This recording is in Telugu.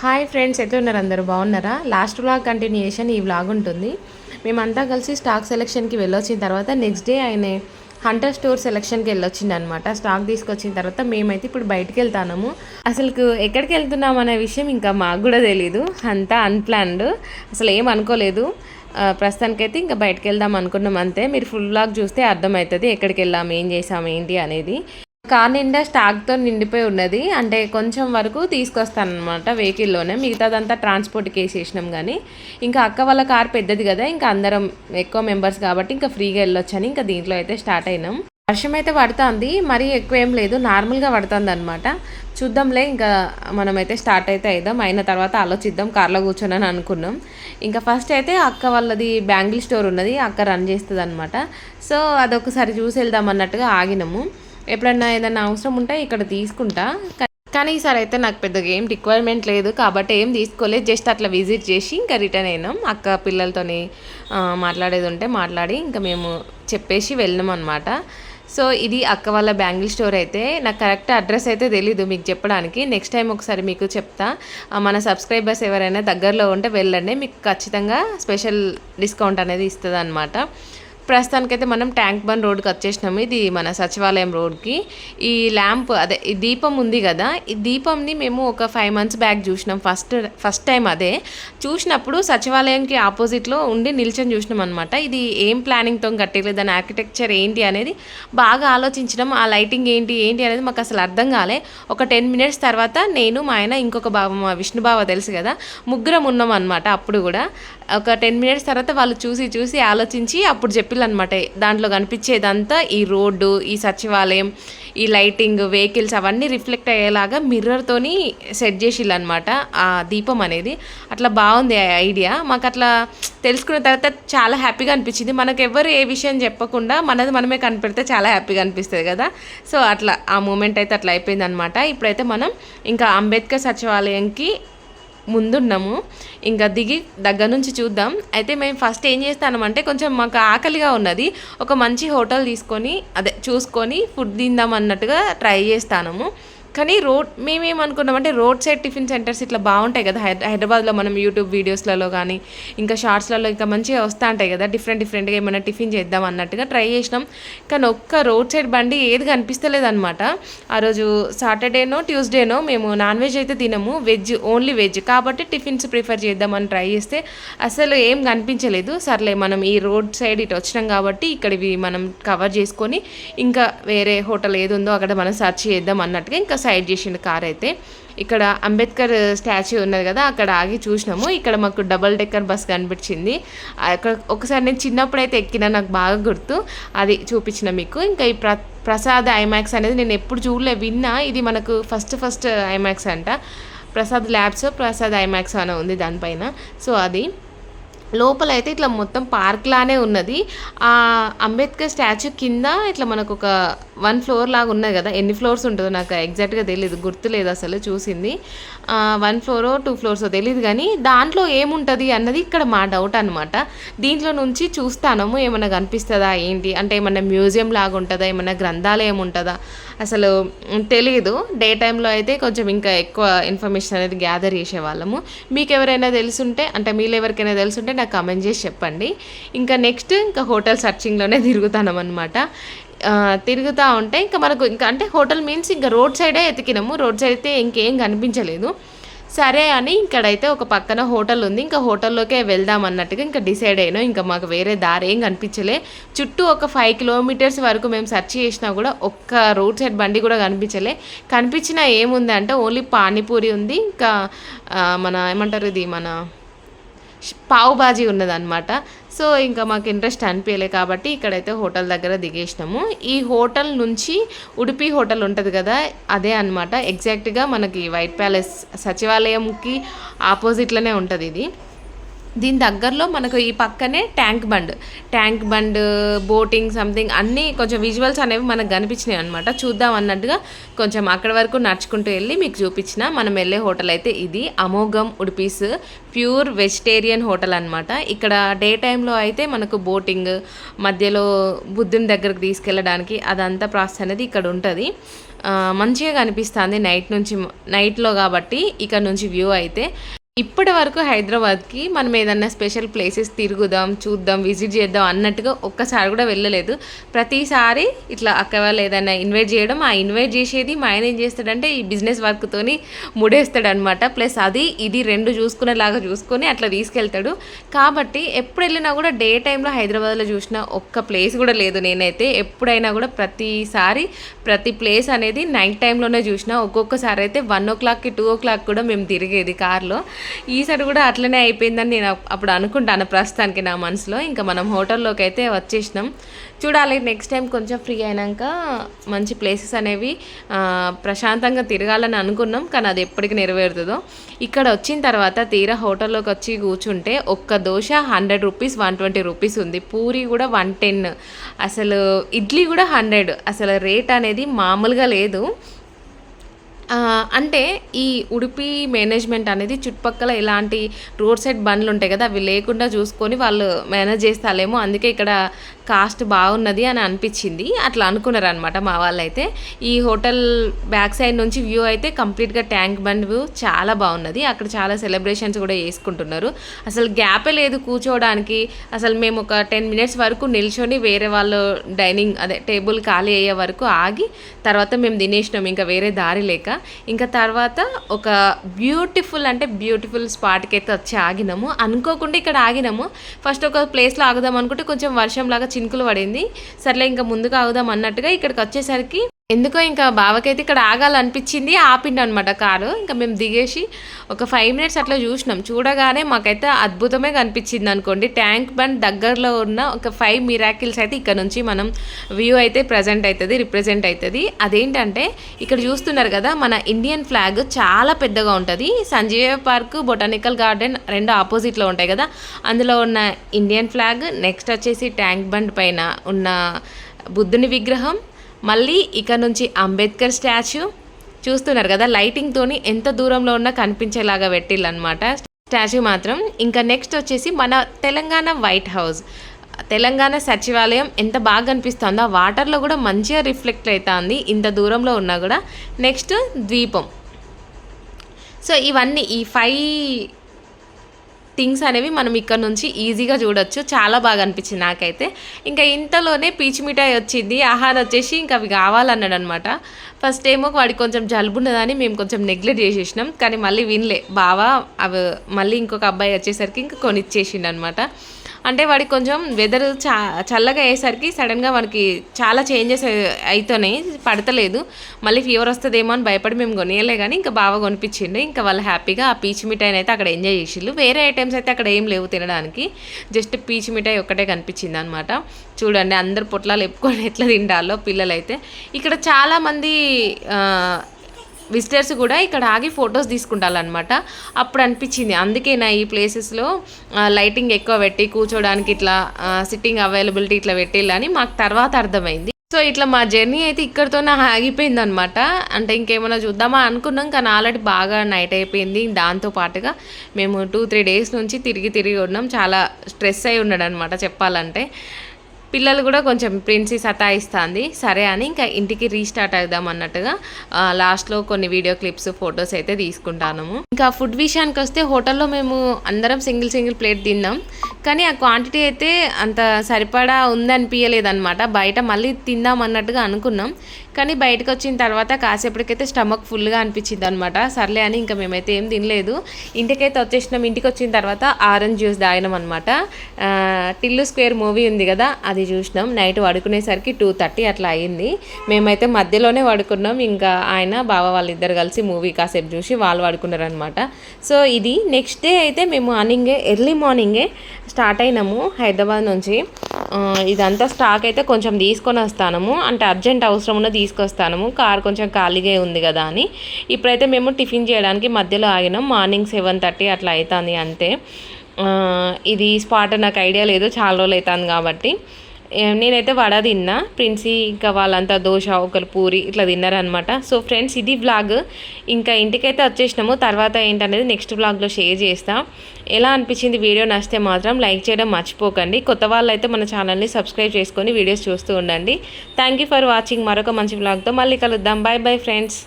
హాయ్ ఫ్రెండ్స్ ఎట్లున్నారు అందరూ? బాగున్నారా? లాస్ట్ వ్లాగ్ కంటిన్యూయేషన్ ఈ వ్లాగ్ ఉంటుంది. మేమంతా కలిసి స్టాక్ సెలెక్షన్కి వెళ్ళొచ్చిన తర్వాత నెక్స్ట్ డే ఆయన హంటర్ స్టోర్ సెలెక్షన్కి వెళ్ళొచ్చింది అనమాట స్టాక్ తీసుకొచ్చిన తర్వాత మేమైతే ఇప్పుడు బయటకు వెళ్తాము అసలు ఎక్కడికి వెళ్తున్నాం అనే విషయం ఇంకా మాకు కూడా తెలీదు. అంతా అన్ప్లాన్డ్ అసలు ఏం అనుకోలేదు. ప్రస్తుతానికైతే ఇంకా బయటకు వెళ్దాం అనుకున్నాం అంతే. మీరు ఫుల్ వ్లాగ్ చూస్తే అర్థమవుతుంది ఎక్కడికి వెళ్ళాం ఏం చేసాం ఏంటి అనేది. కార్ నిండా స్టాక్తో నిండిపోయి ఉన్నది. అంటే కొంచెం వరకు తీసుకొస్తాను అనమాట వెహికల్లోనే. మిగతాదంతా ట్రాన్స్పోర్ట్కి వేసేసినాం కానీ ఇంకా అక్క వాళ్ళ కార్ పెద్దది కదా ఇంకా అందరం ఎక్కువ మెంబర్స్ కాబట్టి ఇంకా ఫ్రీగా వెళ్ళొచ్చని ఇంకా దీంట్లో అయితే స్టార్ట్ అయినాం. వర్షం అయితే పడుతుంది మరీ ఎక్కువ ఏం లేదు నార్మల్గా పడుతుంది అనమాట చూద్దాంలే ఇంకా మనమైతే స్టార్ట్ అయితే అయిదాం. అయిన తర్వాత ఆలోచిద్దాం కార్లో కూర్చొని అని అనుకున్నాం. ఇంకా ఫస్ట్ అయితే అక్క వాళ్ళది బ్యాంగిల్ స్టోర్ ఉన్నది అక్క రన్ చేస్తుంది అనమాట సో అదొకసారి చూసి వెళ్దాం అన్నట్టుగా ఆగినాము. ఎప్పుడన్నా ఏదైనా అవసరం ఉంటే ఇక్కడ తీసుకుంటా. కానీ ఈసారి అయితే నాకు పెద్దగా ఏం రిక్వైర్మెంట్ లేదు. కాబట్టి ఏం తీసుకోలేదు. జస్ట్ అట్లా విజిట్ చేసి ఇంకా రిటర్న్ అయినాం. అక్క పిల్లలతోని మాట్లాడేది ఉంటే మాట్లాడి ఇంకా మేము చెప్పేసి వెళ్ళినాం అనమాట సో ఇది అక్క వాళ్ళ బ్యాంగిల్ స్టోర్ అయితే. నాకు కరెక్ట్ అడ్రస్ అయితే తెలీదు మీకు చెప్పడానికి. నెక్స్ట్ టైం ఒకసారి మీకు చెప్తా. మన సబ్స్క్రైబర్స్ ఎవరైనా దగ్గరలో ఉంటే వెళ్ళండి. మీకు ఖచ్చితంగా స్పెషల్ డిస్కౌంట్ అనేది ఇస్తుంది అనమాట ప్రస్తుతానికైతే మనం ట్యాంక్ బండ్ రోడ్కి వచ్చేసినాము. ఇది మన సచివాలయం రోడ్కి ఈ ల్యాంప్ అదే ఈ దీపం ఉంది కదా. ఈ దీపంని మేము ఒక ఫైవ్ మంత్స్ బ్యాక్ చూసినాం. ఫస్ట్ ఫస్ట్ టైం అదే. చూసినప్పుడు సచివాలయంకి ఆపోజిట్లో ఉండి నిల్చొని చూసినాం అనమాట ఇది ఏం ప్లానింగ్తో కట్టలేదు దాని ఆర్కిటెక్చర్ ఏంటి అనేది బాగా ఆలోచించడం ఆ లైటింగ్ ఏంటి ఏంటి అనేది మాకు అసలు అర్థం కాలే. ఒక టెన్ మినిట్స్ తర్వాత నేను మా ఆయన ఇంకొక బావ మా విష్ణు బావ తెలుసు కదా ముగ్గురం ఉన్నాం అనమాట అప్పుడు కూడా. ఒక టెన్ మినిట్స్ తర్వాత వాళ్ళు చూసి చూసి ఆలోచించి అప్పుడు చెప్పిల్లనమాట దాంట్లో కనిపించేదంతా ఈ రోడ్డు ఈ సచివాలయం ఈ లైటింగ్ వెహికల్స్ అవన్నీ రిఫ్లెక్ట్ అయ్యేలాగా మిర్రర్తోని సెట్ చేసిల్లనమాట ఆ దీపం అనేది. అట్లా బాగుంది ఆ ఐడియా. మాకు అట్లా తెలుసుకున్న తర్వాత చాలా హ్యాపీగా అనిపించింది. మనకు ఎవరు ఏ విషయం చెప్పకుండా మనది మనమే కనిపెడితే చాలా హ్యాపీగా అనిపిస్తుంది కదా. సో అట్లా ఆ మూమెంట్ అయితే అట్లా అయిపోయింది అనమాట ఇప్పుడైతే మనం ఇంకా అంబేద్కర్ సచివాలయంకి ముందున్నాము. ఇంకా దిగి దగ్గర నుంచి చూద్దాం. అయితే మేము ఫస్ట్ ఏం చేస్తామంటే కొంచెం మాకు ఆకలిగా ఉన్నది. ఒక మంచి హోటల్ తీసుకొని అదే చూసుకొని ఫుడ్ తిందాం అన్నట్టుగా ట్రై చేస్తాము కానీ రోడ్ మేమేమనుకున్నామంటే రోడ్ సైడ్ టిఫిన్ సెంటర్స్ ఇట్లా బాగుంటాయి కదా. హైద హైదరాబాద్లో మనం యూట్యూబ్ వీడియోస్లలో కానీ ఇంకా షార్ట్స్లలో ఇంకా మంచిగా వస్తూ ఉంటాయి కదా. డిఫరెంట్ డిఫరెంట్గా ఏమైనా టిఫిన్ చేద్దాం అన్నట్టుగా ట్రై చేసినాం. కానీ ఒక్క రోడ్ సైడ్ బండి ఏది కనిపిస్తలేదన్నమాట. ఆ రోజు సాటర్డేనో ట్యూస్డేనో మేము నాన్ వెజ్ అయితే తినము. Veg only veg. కాబట్టి టిఫిన్స్ ప్రిఫర్ చేద్దామని ట్రై చేస్తే అసలు ఏం కనిపించలేదు. సర్లే మనం ఈ రోడ్ సైడ్ ఇటు వచ్చినాం కాబట్టి ఇక్కడివి మనం కవర్ చేసుకొని ఇంకా వేరే హోటల్ ఏది ఉందో అక్కడ మనం సెర్చ్ చేద్దాం అన్నట్టుగా ఇంకా సైడ్ చేసిండు కార్ అయితే. ఇక్కడ అంబేద్కర్ స్టాచ్యూ ఉన్నది కదా అక్కడ ఆగి చూసినాము. ఇక్కడ మాకు డబల్ డెక్కర్ బస్ కనిపించింది. అక్కడ ఒకసారి నేను చిన్నప్పుడు అయితే ఎక్కిన నాకు బాగా గుర్తు. అది చూపించిన మీకు. ఇంకా ఈ ప్ర ప్రసాద్ ఐమాక్స్ అనేది నేను ఎప్పుడు చూడలే విన్నా. ఇది మనకు ఫస్ట్ ఫస్ట్ ఐమాక్స్ అంట. ప్రసాద్ ల్యాబ్స్ ప్రసాద్ ఐమాక్స్ అని ఉంది దానిపైన. సో అది. లోపల అయితే ఇట్లా మొత్తం పార్క్ లానే ఉన్నది. ఆ అంబేద్కర్ స్టాచ్యూ కింద ఇట్లా మనకు ఒక వన్ ఫ్లోర్ లాగా ఉన్నది కదా. ఎన్ని ఫ్లోర్స్ ఉంటుందో నాకు ఎగ్జాక్ట్గా తెలియదు గుర్తులేదు అసలు చూసింది. వన్ ఫ్లోరో టూ ఫ్లోర్సో తెలియదు కానీ దాంట్లో ఏముంటుంది అన్నది ఇక్కడ మా డౌట్ అనమాట దీంట్లో నుంచి చూస్తాను ఏమైనా కనిపిస్తుందా ఏంటి? అంటే ఏమన్నా మ్యూజియం లాగా ఉంటుందా ఏమన్నా గ్రంథాలయం ఉంటుందా? అసలు తెలియదు డే టైంలో అయితే కొంచెం ఇంకా ఎక్కువ ఇన్ఫర్మేషన్ అనేది గ్యాదర్ చేసేవాళ్ళము. మీకు ఎవరైనా తెలుసుంటే అంటే మీరు ఎవరికైనా తెలుసుంటే నాకు కమెంట్ చేసి చెప్పండి. ఇంకా నెక్స్ట్ ఇంకా హోటల్ సర్చింగ్లోనే తిరుగుతాం అనమాట తిరుగుతూ ఉంటే ఇంకా మనకు ఇంకా అంటే హోటల్ మీన్స్ ఇంకా రోడ్ సైడే ఎతికినాము. రోడ్ సైడ్ అయితే ఇంకేం కనిపించలేదు. సరే అని ఇక్కడైతే ఒక పక్కన హోటల్ ఉంది. ఇంకా హోటల్లోకే వెళ్దాం అన్నట్టుగా ఇంకా డిసైడ్ అయినా. ఇంకా మాకు వేరే దారి ఏం కనిపించలే. చుట్టూ ఒక ఫైవ్ కిలోమీటర్స్ వరకు మేము సెర్చ్ చేసినా కూడా ఒక్క రోడ్ సైడ్ బండి కూడా కనిపించలే. కనిపించిన ఏముంది అంటే ఓన్లీ పానీపూరి ఉంది. ఇంకా మన ఏమంటారు ఇది మన పావు బాజీ ఉన్నదనమాట సో ఇంకా మాకు ఇంట్రెస్ట్ అనిపించలే కాబట్టి ఇక్కడైతే హోటల్ దగ్గర దిగేసినాము. ఈ హోటల్ నుంచి ఉడిపి హోటల్ ఉంటుంది కదా అదే అనమాట ఎగ్జాక్ట్గా మనకి వైట్ ప్యాలెస్ సచివాలయంకి ఆపోజిట్లోనే ఉంటుంది ఇది. దీని దగ్గరలో మనకు ఈ పక్కనే tank bund. Tank bund boating something అన్నీ కొంచెం విజువల్స్ అనేవి మనకు కనిపించినాయి అనమాట చూద్దాం అన్నట్టుగా కొంచెం అక్కడి వరకు నడుచుకుంటూ వెళ్ళి మీకు చూపించిన మనం వెళ్ళే హోటల్ అయితే ఇది. అమోఘం ఉడిపీస్ ప్యూర్ వెజిటేరియన్ హోటల్ అనమాట ఇక్కడ డే టైంలో అయితే మనకు బోటింగ్ మధ్యలో బుద్ధుని దగ్గరకు తీసుకెళ్ళడానికి అదంతా ప్రాసెస్ అనేది ఇక్కడ ఉంటుంది. మంచిగా కనిపిస్తుంది నైట్ నుంచి నైట్లో కాబట్టి ఇక్కడ నుంచి వ్యూ అయితే. ఇప్పటి వరకు హైదరాబాద్కి మనం ఏదన్నా స్పెషల్ ప్లేసెస్ తిరుగుదాం చూద్దాం విజిట్ చేద్దాం అన్నట్టుగా ఒక్కసారి కూడా వెళ్ళలేదు. ప్రతిసారి ఇట్లా అక్క వాళ్ళు ఏదైనా ఇన్వైట్ చేయడం ఆ ఇన్వైట్ చేసేది మా ఆయన ఏం చేస్తాడంటే ఈ బిజినెస్ వర్క్తోని ముడేస్తాడనమాట ప్లస్ అది ఇది రెండు చూసుకునేలాగా చూసుకొని అట్లా తీసుకెళ్తాడు. కాబట్టి ఎప్పుడు వెళ్ళినా కూడా డే టైంలో హైదరాబాద్లో చూసిన ఒక్క ప్లేస్ కూడా లేదు నేనైతే. ఎప్పుడైనా కూడా ప్రతిసారి ప్రతి ప్లేస్ అనేది నైట్ టైంలోనే చూసిన. ఒక్కొక్కసారి అయితే వన్ ఓ క్లాక్కి టూ ఓ క్లాక్ కూడా మేము తిరిగేది కార్లో. ఈసారి కూడా అట్లనే అయిపోయిందని నేను అప్పుడు అనుకుంటాను ప్రస్తుతానికి నా మనసులో. ఇంకా మనం హోటల్లోకి అయితే వచ్చేసినాం. చూడాలి నెక్స్ట్ టైం కొంచెం ఫ్రీ అయినాక మంచి ప్లేసెస్ అనేవి ప్రశాంతంగా తిరగాలని అనుకున్నాం కానీ అది ఎప్పటికి నెరవేరుతుందో. ఇక్కడ వచ్చిన తర్వాత తీరా హోటల్లోకి వచ్చి కూర్చుంటే ఒక్క dosa hundred rupees one twenty rupees ఉంది. పూరి కూడా వన్ టెన్ అసలు ఇడ్లీ కూడా హండ్రెడ్ అసలు రేట్ అనేది మామూలుగా లేదు. అంటే ఈ ఉడిపి మేనేజ్మెంట్ అనేది చుట్టుపక్కల ఇలాంటి రోడ్ సైడ్ బండ్లు ఉంటాయి కదా అవి లేకుండా చూసుకొని వాళ్ళు మేనేజ్ చేస్తాలేమో అందుకే ఇక్కడ కాస్ట్ బాగున్నది అని అనిపించింది. అట్లా అనుకున్నారు అనమాట మా వాళ్ళైతే. ఈ హోటల్ బ్యాక్ సైడ్ నుంచి వ్యూ అయితే కంప్లీట్గా ట్యాంక్ బండ్ వ్యూ చాలా బాగున్నది. అక్కడ చాలా సెలబ్రేషన్స్ కూడా చేసుకుంటున్నారు. అసలు గ్యాపే లేదు కూర్చోవడానికి. అసలు మేము ఒక టెన్ మినిట్స్ వరకు నిల్చొని వేరే వాళ్ళు డైనింగ్ అదే టేబుల్ ఖాళీ అయ్యే వరకు ఆగి తర్వాత మేము తినేసినాం ఇంకా వేరే దారి లేక. ఇంకా తర్వాత ఒక బ్యూటిఫుల్ అంటే బ్యూటిఫుల్ స్పాట్కి అయితే వచ్చి ఆగినాము. అనుకోకుండా ఇక్కడ ఆగినాము. ఫస్ట్ ఒక ప్లేస్లో ఆగుదాం అనుకుంటే కొంచెం వర్షం లాగా చినుకులు పడింది. సర్లే ఇంకా ముందుకు ఆగుదాం అన్నట్టుగా ఇక్కడికి వచ్చేసరికి ఎందుకో ఇంకా బావకైతే ఇక్కడ ఆగాలనిపించింది ఆపిండు అనమాట కారు. ఇంకా మేము దిగేసి ఒక ఫైవ్ మినిట్స్ అట్లా చూసినాం. చూడగానే మాకైతే అద్భుతమే కనిపించింది అనుకోండి. ట్యాంక్ బండ్ దగ్గరలో ఉన్న ఒక ఫైవ్ మిరాకిల్స్ అయితే ఇక్కడ నుంచి మనం వ్యూ అయితే ప్రజెంట్ అవుతుంది రిప్రజెంట్ అవుతుంది అదేంటంటే ఇక్కడ చూస్తున్నారు కదా మన ఇండియన్ ఫ్లాగ్ చాలా పెద్దగా ఉంటుంది. సంజీవ పార్క్ బొటానికల్ గార్డెన్ రెండు ఆపోజిట్లో ఉంటాయి కదా. అందులో ఉన్న ఇండియన్ ఫ్లాగ్ నెక్స్ట్ వచ్చేసి ట్యాంక్ బండ్ పైన ఉన్న బుద్ధుని విగ్రహం మళ్ళీ ఇక్కడ నుంచి అంబేద్కర్ స్టాచ్యూ చూస్తున్నారు కదా లైటింగ్తోని ఎంత దూరంలో ఉన్నా కనిపించేలాగా పెట్టిల్లనమాట స్టాచ్యూ మాత్రం. ఇంకా నెక్స్ట్ వచ్చేసి మన తెలంగాణ వైట్ హౌస్ తెలంగాణ సచివాలయం ఎంత బాగా కనిపిస్తుందో ఆ వాటర్లో కూడా మంచిగా రిఫ్లెక్ట్ అవుతుంది ఇంత దూరంలో ఉన్నా కూడా. నెక్స్ట్ ద్వీపం. సో ఇవన్నీ ఈ ఫైవ్ థింగ్స్ అనేవి మనం ఇక్కడ నుంచి ఈజీగా చూడొచ్చు. చాలా బాగా అనిపించింది నాకైతే. ఇంకా ఇంతలోనే పీచు మిఠాయి వచ్చింది. ఆహారం వచ్చేసి ఇంకా అవి కావాలన్నాడు అనమాట ఫస్ట్ ఏమో వాడికి కొంచెం జలుబు ఉన్నదని మేము కొంచెం నెగ్లెక్ట్ చేసేసినాం. కానీ మళ్ళీ వినలే. బావా అవి మళ్ళీ ఇంకొక అబ్బాయి వచ్చేసరికి ఇంకా కొనిచ్చేసిండు అనమాట అంటే వాడికి కొంచెం వెదర్ చా చల్లగా అయ్యేసరికి సడన్గా మనకి చాలా చేంజెస్ అవుతున్నాయి పడతలేదు. మళ్ళీ ఫీవర్ వస్తుందేమో అని భయపడి మేము కొనియలే కానీ ఇంకా బాగా కొనిపించిండు. ఇంకా వాళ్ళు హ్యాపీగా ఆ పీచ్ మిఠాయిని అయితే అక్కడ ఎంజాయ్ చేసిళ్ళు వేరే ఐటమ్స్ అయితే అక్కడ ఏం లేవు తినడానికి. జస్ట్ పీచ్ మిఠాయి ఒక్కటే కనిపించింది అనమాట చూడండి అందరు పొట్లాలు ఎప్పుకొని ఎట్లా తిండాలో పిల్లలైతే. ఇక్కడ చాలామంది విజిటర్స్ కూడా ఇక్కడ ఆగి ఫొటోస్ తీసుకుంటారనమాట అప్పుడు అనిపించింది. అందుకే నా ఈ ప్లేసెస్లో లైటింగ్ ఎక్కువ పెట్టి కూర్చోడానికి ఇట్లా సిట్టింగ్ అవైలబిలిటీ ఇట్లా పెట్టిళ్ళని మాకు తర్వాత అర్థమైంది. సో ఇట్లా మా జర్నీ అయితే ఇక్కడితోనే ఆగిపోయింది అనమాట అంటే ఇంకేమైనా చూద్దామా అనుకున్నాం కానీ ఆల్రెడీ బాగా నైట్ అయిపోయింది. దాంతో పాటుగా మేము టూ త్రీ డేస్ నుంచి తిరిగి తిరిగి ఉన్నాం. చాలా స్ట్రెస్ అయి ఉన్నాడు అనమాట చెప్పాలంటే. పిల్లలు కూడా కొంచెం ప్రిన్సి సతాయిస్తుంది. సరే అని ఇంకా ఇంటికి రీస్టార్ట్ అవుదాం అన్నట్టుగా లాస్ట్లో కొన్ని వీడియో క్లిప్స్ ఫొటోస్ అయితే తీసుకుంటాము ఇంకా ఫుడ్ విషయానికి వస్తే హోటల్లో మేము అందరం సింగిల్ సింగిల్ ప్లేట్ తిన్నాం. కానీ ఆ క్వాంటిటీ అయితే అంత సరిపడా ఉందనిపించలేదు అనమాట బయట మళ్ళీ తిందాం అన్నట్టుగా అనుకున్నాం. కానీ బయటకు వచ్చిన తర్వాత కాసేపటికైతే స్టమక్ ఫుల్గా అనిపించింది అనమాట సర్లే అని ఇంకా మేమైతే ఏం తినలేదు. ఇంటికైతే వచ్చేసినాం. ఇంటికి వచ్చిన తర్వాత ఆరెంజ్ జ్యూస్ తాగినాం అనమాట టిల్లు స్క్వేర్ మూవీ ఉంది కదా అది చూసినాం. నైట్ పడుకునేసరికి టూ థర్టీ అట్లా అయింది. మేమైతే మధ్యలోనే పడుకున్నాం. ఇంకా ఆయన బావ వాళ్ళిద్దరు కలిసి మూవీ కాసేపు చూసి వాళ్ళు పడుకున్నారనమాట సో ఇది నెక్స్ట్ డే అయితే మేము మార్నింగే ఎర్లీ మార్నింగే స్టార్ట్ అయినాము హైదరాబాద్ నుంచి. ఇదంతా స్టాక్ అయితే కొంచెం తీసుకొని వస్తాము అంటే అర్జెంట్ అవసరం ఉన్న తీసుకొస్తాము కార్ కొంచెం ఖాళీగా ఉంది కదా అని. ఇప్పుడైతే మేము టిఫిన్ చేయడానికి మధ్యలో ఆగినాం. మార్నింగ్ సెవెన్ థర్టీ అట్లా అవుతుంది అంతే. ఇది స్పాట్ నాకు ఐడియా లేదు. చాలా రోజులు అవుతుంది కాబట్టి. నేనైతే వడ తిన్నా. ప్రిన్సీ ఇంకా వాళ్ళంతా దోశ ఒకరు పూరి ఇట్లా తిన్నారనమాట సో ఫ్రెండ్స్ ఇది బ్లాగ్ ఇంకా ఇంటికైతే వచ్చేసినాము. తర్వాత ఏంటనేది నెక్స్ట్ బ్లాగ్లో షేర్ చేస్తాం. ఎలా అనిపించింది వీడియో నచ్చితే మాత్రం లైక్ చేయడం మర్చిపోకండి. కొత్త వాళ్ళు అయితే మన ఛానల్ని సబ్స్క్రైబ్ చేసుకొని వీడియోస్ చూస్తూ ఉండండి. Thank you for watching. మరొక మంచి బ్లాగ్తో మళ్ళీ కలుద్దాం. Bye bye friends.